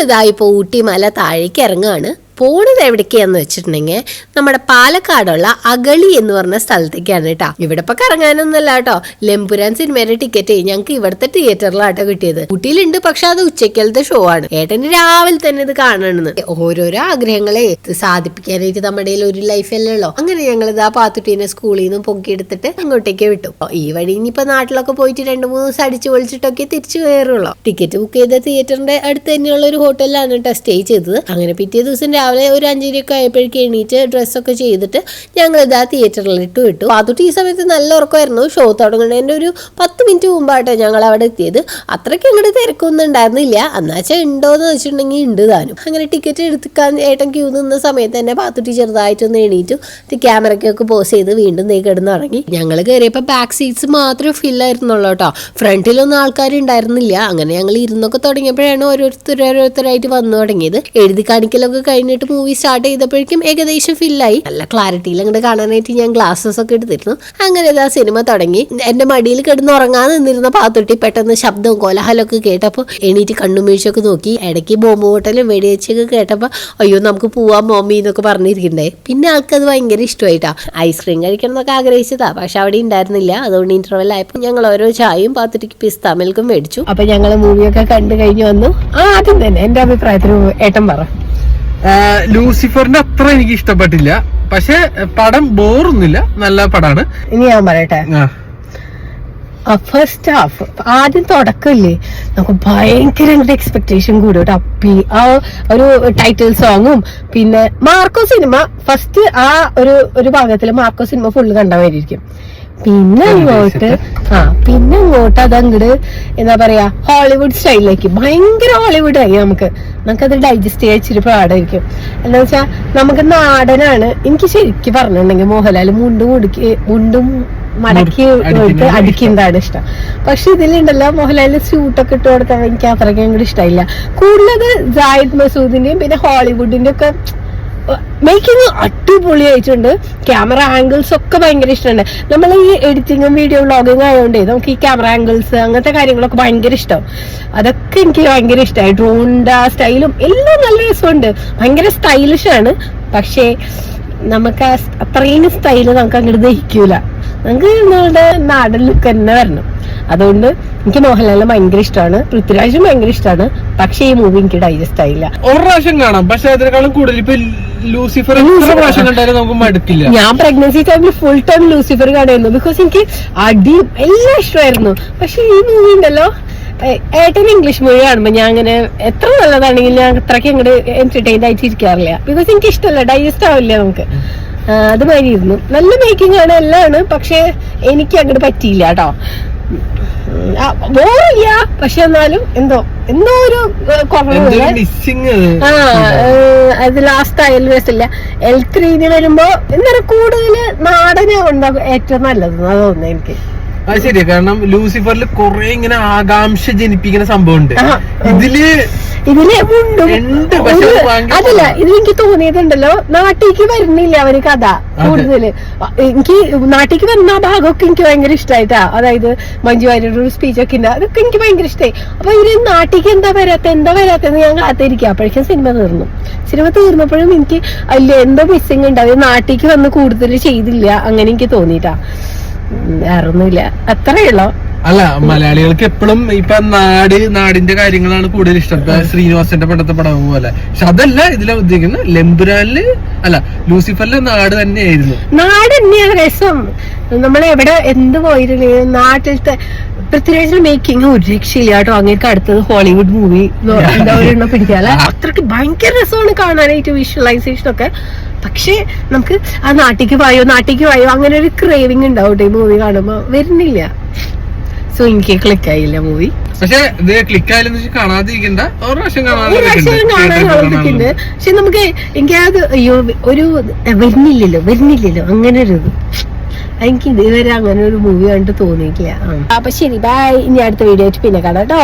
ഞങ്ങളിതാ ഇപ്പോൾ ഊട്ടി മല താഴേക്ക് ഇറങ്ങുകയാണ് പോണത് എവിടേക്കാന്ന് വെച്ചിട്ടുണ്ടെങ്കിൽ നമ്മുടെ പാലക്കാടുള്ള അഗളി എന്ന് പറഞ്ഞ സ്ഥലത്തേക്കാണ് കേട്ടോ. ഇവിടെ ഇപ്പൊ കറങ്ങാനൊന്നുമല്ല കേട്ടോ. ലെമ്പുരാൻ സിനിമയുടെ ടിക്കറ്റ് ഞങ്ങൾക്ക് ഇവിടുത്തെ തിയേറ്ററിലാട്ടോ കിട്ടിയത്. കുട്ടിയിലുണ്ട് പക്ഷെ അത് ഉച്ചക്കലത്തെ ഷോ ആണ്. ഏട്ടന് രാവിലെ തന്നെ ഇത് കാണണമെന്ന് ഓരോരോ ആഗ്രഹങ്ങളെ സാധിപ്പിക്കാനായിട്ട് നമ്മുടെ ഒരു ലൈഫ് അല്ലേ ഉള്ളോ. അങ്ങനെ ഞങ്ങൾ ഇത് ആ പാത്തുട്ടീനെ സ്കൂളിൽ നിന്ന് പൊക്കിയെടുത്തിട്ട് അങ്ങോട്ടേക്ക് വിട്ടു. ഈ വഴി ഇനിയിപ്പോ നാട്ടിലൊക്കെ പോയിട്ട് രണ്ട് മൂന്ന് ദിവസം അടിച്ചു പൊളിച്ചിട്ടൊക്കെ തിരിച്ചു കയറുള്ളൂ. ടിക്കറ്റ് ബുക്ക് ചെയ്ത തിയേറ്ററിന്റെ അടുത്ത് തന്നെയുള്ള ഒരു ഹോട്ടലിലാണ് കേട്ടോ സ്റ്റേ ചെയ്തത്. അങ്ങനെ പിറ്റേ ദിവസം ഒരു അഞ്ചരയൊക്കെ ആയപ്പോഴേക്ക് എണീറ്റ് ഡ്രസ്സൊക്കെ ചെയ്തിട്ട് ഞങ്ങൾ ഇതാ തിയേറ്ററിലിട്ട് വിട്ടു. അതൊട്ട് ഈ സമയത്ത് നല്ല ഉറക്കമായിരുന്നു. ഷോ തുടങ്ങുന്നതിന്റെ ഒരു പത്ത് മിനിറ്റ് മുമ്പായിട്ട് ഞങ്ങൾ അവിടെ എത്തിയത്. അത്രയ്ക്ക് അങ്ങോട്ട് തിരക്കൊന്നും ഉണ്ടായിരുന്നില്ല. എന്നാച്ചാൽ ഉണ്ടോന്ന് വെച്ചിട്ടുണ്ടെങ്കിൽ ഉണ്ട് താനും. അങ്ങനെ ടിക്കറ്റ് എടുക്കാൻ ഏട്ടൻ ക്യൂ നിന്ന സമയത്ത് തന്നെ പാത്തുട്ടി ചെറുതായിട്ടൊന്ന് എണീറ്റു. ക്യാമറയ്ക്കൊക്കെ പോസ് ചെയ്ത് വീണ്ടും നീ കിടന്ന് തുടങ്ങി ഞങ്ങൾ കയറിയപ്പോൾ ബാക്ക് സീറ്റ്സ് മാത്രമേ ഫിൽ ഫില്ലായിരുന്നുള്ളൂ കേട്ടോ. ഫ്രണ്ടിലൊന്നും ആൾക്കാരുണ്ടായിരുന്നില്ല അങ്ങനെ ഞങ്ങൾ ഇരുന്നൊക്കെ തുടങ്ങിയപ്പോഴാണ് ഓരോരുത്തർ ഓരോരുത്തരായിട്ട് വന്നു തുടങ്ങിയത്. എഴുതി കാണിക്കലൊക്കെ കഴിഞ്ഞിട്ട് മൂവി സ്റ്റാർട്ട് ചെയ്തപ്പോഴേക്കും ഏകദേശം ഫില്ലായി നല്ല ക്ലാരിറ്റിയിൽ അങ്ങോട്ട് കാണാനായിട്ട് ഞാൻ ഗ്ലാസ്സസ് ഒക്കെ എടുത്തിരുന്നു. അങ്ങനെ ആ സിനിമ തുടങ്ങി. എന്റെ മടിയിൽ കിടന്ന് ഉറങ്ങാൻ നിന്നിരുന്ന പാത്തൊട്ടി പെട്ടെന്ന് ശബ്ദവും കോലാഹലം ഒക്കെ കേട്ടപ്പോൾ എണീറ്റ് കണ്ണുമീഴ്ചയൊക്കെ നോക്കി. ഇടയ്ക്ക് ബോംബ് ഹോട്ടലും വെടിവെച്ചൊക്കെ കേട്ടപ്പോൾ അയ്യോ നമുക്ക് പോവാം മോമി എന്നൊക്കെ പറഞ്ഞിരിക്കണ്ടേ. പിന്നെ ആൾക്കത് ഭയങ്കര ഇഷ്ടമായിട്ടാ. ഐസ്ക്രീം കഴിക്കണം എന്നൊക്കെ ആഗ്രഹിച്ചതാ. പക്ഷെ അവിടെ ഉണ്ടായിരുന്നില്ല. അതുകൊണ്ട് ഇന്റർവെൽ ആയപ്പോൾ ഞങ്ങൾ ഓരോ ചായയും പാത്തുട്ടിക്ക് പിസ്ത മിൽക്കും മേടിച്ചു. അപ്പൊ ഞങ്ങൾ മൂവിയൊക്കെ കണ്ടു കഴിഞ്ഞു വന്നു. ആ ആദ്യം തന്നെ. എന്റെ അഭിപ്രായത്തിൽ ഏട്ടൻ പറ. ലൂസിഫറിന്റെ അത്ര എനിക്ക് ഇഷ്ടപ്പെട്ടില്ല. പക്ഷെ പടം ബോറൊന്നുമില്ല. നല്ല പടമാണ് ഇനി ഞാൻ പറയട്ടെ? ഫസ്റ്റ് ഹാഫ് ആദ്യം തുടക്കമില്ലേ? നമുക്ക് ഭയങ്കര എക്സ്പെക്ടേഷൻ കൂടും കേട്ടോ. അപ്പി ആ ഒരു ടൈറ്റിൽ സോങ്ങും പിന്നെ മാർക്കോ സിനിമ ഫസ്റ്റ് ആ ഒരു ഒരു ഭാഗത്തിൽ മാർക്കോ സിനിമ ഫുള്ള് കണ്ടവരിയിരിക്കും പിന്നെ അങ്ങോട്ട് ആ പിന്നെ ഇങ്ങോട്ട് അങ്ങോട്ട് എന്താ പറയാ ഹോളിവുഡ് സ്റ്റൈലിലേക്ക് ഭയങ്കര ഹോളിവുഡ് ആയി നമുക്ക്. നമുക്കത് ഡൈജസ്റ്റ് ചെയ്യാൻ ഇച്ചിരി പാടായിരിക്കും. എന്താ വെച്ചാ നമുക്ക് നാടനാണ്. എനിക്ക് ശരിക്കും പറഞ്ഞിട്ടുണ്ടെങ്കിൽ മോഹൻലാൽ മുണ്ടും മുടുക്കി മുണ്ടും മടക്കി അടിക്കുന്നത് അടിക്കുന്നതാണ് ഇഷ്ടം. പക്ഷെ ഇതിലുണ്ടല്ലോ മോഹൻലാലിന് സ്യൂട്ടൊക്കെ ഇട്ട് കൊടുത്താൽ എനിക്ക് അത്രയ്ക്ക് കൂടി ഇഷ്ടമില്ല കൂടുതലത് ജാഹിദ് മസൂദിന്റെയും പിന്നെ ഹോളിവുഡിന്റെ ഒക്കെ മേക്കിംഗ് അടിപൊളിയായിട്ടുണ്ട്. ക്യാമറ ആംഗിൾസ് ഒക്കെ ഭയങ്കര ഇഷ്ടമുണ്ട് നമ്മൾ ഈ എഡിറ്റിങ്ങും വീഡിയോ വ്ളോഗിങ് ആയതുകൊണ്ടേ നമുക്ക് ഈ ക്യാമറ ആംഗിൾസ് അങ്ങനത്തെ കാര്യങ്ങളൊക്കെ ഭയങ്കര ഇഷ്ടം. അതൊക്കെ എനിക്ക് ഭയങ്കര ഇഷ്ടമായി. ഡ്രോണിന്റെ ആ സ്റ്റൈലും എല്ലാം നല്ല രസമുണ്ട്. ഭയങ്കര സ്റ്റൈലിഷ് ആണ്. പക്ഷേ നമുക്ക് ആ അത്രയും സ്റ്റൈൽ നമുക്ക് അങ്ങോട്ട് ദഹിക്കൂല. നമുക്ക് നമ്മളുടെ നാടൻ ലുക്ക് തന്നെ വരണം. അതുകൊണ്ട് എനിക്ക് മോഹൻലാലിനെ ഭയങ്കര ഇഷ്ടമാണ്. പൃഥ്വിരാജും ഭയങ്കര ഇഷ്ടമാണ്. പക്ഷേ ഈ മൂവി എനിക്ക് ഡൈജസ്റ്റ് ആയില്ല. ഒരു പ്രാവശ്യം കാണാം. പക്ഷെ അതിനേക്കാളും കൂടുതൽ ഇപ്പൊ ലൂസിഫർ എത്ര പ്രാവശ്യം കണ്ടാലും നമുക്ക് മടുക്കില്ല. ഞാൻ പ്രഗ്നൻസി ടൈമിൽ ഫുൾ ടൈം ലൂസിഫർ കാണുമായിരുന്നു. ബിക്കോസ് എനിക്ക് അടി എല്ലാം ഇഷ്ടമായിരുന്നു. പക്ഷെ ഈ മൂവി ഉണ്ടല്ലോ ഏട്ടൻ ഇംഗ്ലീഷ് മൂവി കാണുമ്പോ ഞാൻ അങ്ങനെ എത്ര നല്ലതാണെങ്കിലും ഞാൻ അത്രയ്ക്ക് അങ്ങോട്ട് എന്റർടൈൻഡ് ആയിട്ട് ഇരിക്കാറില്ല ബിക്കോസ് എനിക്ക് ഇഷ്ടമല്ല ഡൈജസ്റ്റ് ആവില്ല നമുക്ക്. അതുമായിരുന്നു നല്ല മേക്കിംഗ് ആണ് എല്ലാം ആണ് പക്ഷെ എനിക്ക് അങ്ങോട്ട് പറ്റിയില്ല കേട്ടോ. ബോറില്ല. പക്ഷെ എന്നാലും എന്തോ എന്തോ ഒരു കുറവ് ആ അത് ലാസ്റ്റ് ആയാലും രസമില്ല. എൽ ത്രീന് വരുമ്പോ എന്താ കൂടുതൽ നാടനെ ഉണ്ടാകും ഏറ്റവും നല്ലത് എന്നാ തോന്നുന്നത് എനിക്ക്. അത് ശരിയാ. കാരണം ലൂസിഫറിൽ കുറെ ഇങ്ങനെ ആകാംക്ഷ ജനിപ്പിക്കുന്ന സംഭവം ഉണ്ട്. ഇതിൽ ഇതിൽ അതല്ല ഇത് എനിക്ക് തോന്നിയതുണ്ടല്ലോ നാട്ടിലേക്ക് വരുന്നില്ല അവർ കഥ കൂടുതൽ. എനിക്ക് നാട്ടിലേക്ക് വരുന്ന ആ ഭാഗമൊക്കെ എനിക്ക് ഭയങ്കര ഇഷ്ടമായിട്ടാ അതായത് മഞ്ജു വാര്യരുടെ ഒരു സ്പീച്ചൊക്കെ ഉണ്ട്. അതൊക്കെ എനിക്ക് ഭയങ്കര ഇഷ്ടമായി അപ്പൊ ഇവർ നാട്ടിലേക്ക് എന്താ വരാത്ത എന്താ വരാത്തെന്ന് ഞാൻ കാത്തിരിക്കുക അപ്പോഴേക്കും സിനിമ തീർന്നു. സിനിമ തീർന്നപ്പോഴും എനിക്ക് അല്ല എന്തോ മിസ്സിങ് ഉണ്ട്. അവർ നാട്ടിലേക്ക് വന്ന് കൂടുതൽ ചെയ്തില്ല. അങ്ങനെ എനിക്ക് തോന്നിട്ടാ വേറൊന്നുമില്ല. അത്രേ ഉള്ളോ. അല്ല മലയാളികൾക്ക് എപ്പോഴും ഇപ്പൊ നാട് നാടിന്റെ കാര്യങ്ങളാണ് കൂടുതൽ ഇഷ്ടം. ഇപ്പൊ ശ്രീനിവാസന്റെ പണ്ടത്തെ പടം പോലെ. പക്ഷെ അതല്ല ഇതിലെ ഉദ്ദേശിക്കുന്നത്. ലെമ്പുരാനിൽ അല്ല ലൂസിഫറിലെ നാട് തന്നെയായിരുന്നു. നാട് തന്നെയാണ് രസം. നമ്മൾ എവിടെ എന്ത് പോയിരുന്നു നാട്ടിലത്തെ പൃഥ്വിരാജിന്റെ മേക്കിംഗ് ഒരു രക്ഷയില്ല കേട്ടോ. അങ്ങേക്ക് അടുത്തത് ഹോളിവുഡ് മൂവി എന്താ അത്രയ്ക്ക് ഭയങ്കര രസമാണ് കാണാനായിട്ട് വിഷ്വലൈസേഷൻ ഒക്കെ. പക്ഷേ നമുക്ക് ആ നാട്ടിക്ക് പോയോ നാട്ടിക്ക് പോയോ അങ്ങനെ ഒരു ക്രേവിംഗ് ഉണ്ടാവും ഈ മൂവി കാണുമ്പോ. വരുന്നില്ല. സോ എനിക്ക് ക്ലിക്ക് ആയില്ല മൂവി പക്ഷേ ഇത് ക്ലിക്ക് ആയാലും കാണാതിരിക്കണ്ട. ഒരു പ്രാവശ്യം പ്രാവശ്യം പക്ഷെ നമുക്ക് എനിക്ക് അത് അയ്യോ ഒരു വരുന്നില്ലല്ലോ വരുന്നില്ലല്ലോ അങ്ങനെ ഒരു ഇത്. എനിക്ക് ഇതുവരെ അങ്ങനെ ഒരു മൂവി കണ്ടിട്ട് തോന്നിയിട്ടില്ല. അപ്പൊ ശരി ബൈ ഇനി അടുത്ത വീഡിയോ ആയിട്ട് പിന്നെ കാണാം കേട്ടോ.